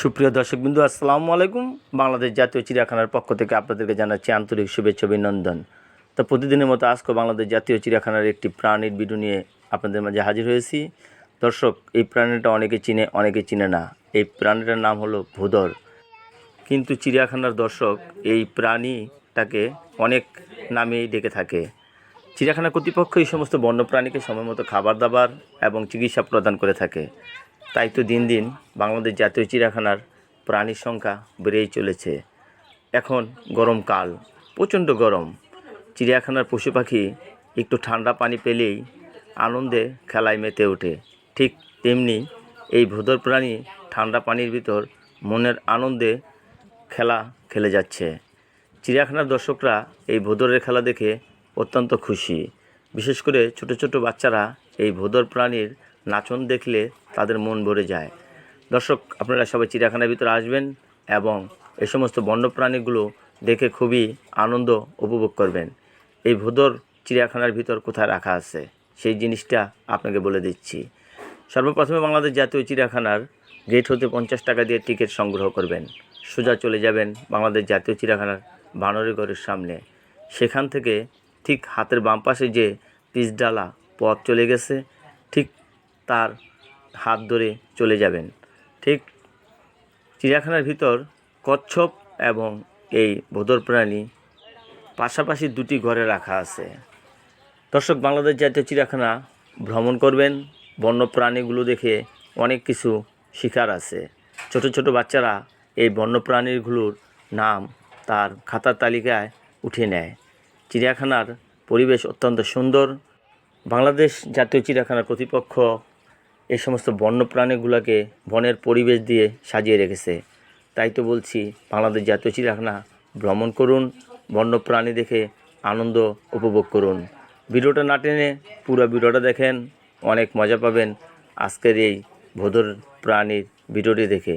সুপ্রিয় দর্শকবিন্দু, আসসালামু আলাইকুম। বাংলাদেশ জাতীয় চিড়িয়াখানার পক্ষ থেকে আপনাদেরকে জানাচ্ছি আন্তরিক শুভেচ্ছা অভিনন্দন। তো প্রতিদিনের মতো আজকে বাংলাদেশ জাতীয় চিড়িয়াখানার একটি প্রাণীর ভিডিও নিয়ে আপনাদের মাঝে হাজির হয়েছি। দর্শক, এই প্রাণীটা অনেকে চিনে অনেকে চিনে না। এই প্রাণীটার নাম হলো ভূদর কিন্তু চিড়িয়াখানার দর্শক, এই প্রাণীটাকে অনেক নামেই ডেকে থাকে। চিড়িয়াখানা কর্তৃপক্ষ এই সমস্ত বন্যপ্রাণীকে সময়মতো খাবার দাবার এবং চিকিৎসা প্রদান করে থাকে। তাই তো দিন দিন বাংলাদেশ জাতীয় চিড়িয়াখানার প্রাণীর সংখ্যা বেড়েই চলেছে। এখন গরমকাল প্রচণ্ড গরম। চিড়িয়াখানার পশু পাখি একটু ঠান্ডা পানি পেলেই আনন্দে খেলায় মেতে ওঠে। ঠিক তেমনি এই ভোদর প্রাণী ঠান্ডা পানির ভিতর মনের আনন্দে খেলা খেলে যাচ্ছে। চিড়িয়াখানার দর্শকরা এই ভোদরের খেলা দেখে অত্যন্ত খুশি। বিশেষ করে ছোট ছোট বাচ্চারা এই ভোদর প্রাণীর নাচন দেখলে তাদের মন ভরে যায়। দর্শক, আপনারা সবাই চিড়িয়াখানার ভিতরে আসবেন এবং এ সমস্ত বন্যপ্রাণীগুলো দেখে খুবই আনন্দ উপভোগ করবেন। এই ভোদর চিড়িয়াখানার ভিতর কোথায় রাখা আছে, সেই জিনিসটা আপনাকে বলে দিচ্ছি। সর্বপ্রথমে বাংলাদেশ জাতীয় চিড়িয়াখানার গেট হতে পঞ্চাশ টাকা দিয়ে টিকিট সংগ্রহ করবেন। সোজা চলে যাবেন বাংলাদেশ জাতীয় চিড়িয়াখানার বানরের ঘরের সামনে। সেখান থেকে ঠিক হাতের বাম পাশে যে পিচডালা পথ চলে গেছে, ঠিক তার হাত ধরে চলে যাবেন। ঠিক চিড়িয়াখানার ভিতর কচ্ছপ এবং এই ভোদর প্রাণী পাশাপাশি দুটি ঘরে রাখা আছে। দর্শক, বাংলাদেশ জাতীয় চিড়িয়াখানা ভ্রমণ করবেন। বন্য প্রাণীগুলো দেখে অনেক কিছু শিকার আছে। ছোট ছোট বাচ্চারা এই বন্য প্রাণীগুলোর নাম তার খাতার তালিকায় উঠে নেয়। চিড়িয়াখানার পরিবেশ অত্যন্ত সুন্দর। বাংলাদেশ জাতীয় চিড়িয়াখানার কর্তৃপক্ষ এই সমস্ত বন্য প্রাণীগুলোকে বনের পরিবেশ দিয়ে সাজিয়ে রেখেছে। তাই তো বলছি, বাংলাদেশ জাতীয় চিড়িয়াখানা, ভ্রমণ করুন বন্য প্রাণী দেখে আনন্দ উপভোগ করুন। ভিডিওটা না টেনে পুরো ভিডিওটা দেখেন, অনেক মজা পাবেন আজকের এই ভোদর প্রাণীর ভিডিওটি দেখে।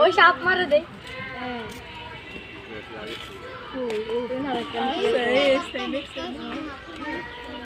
ওই সাপ মারে দে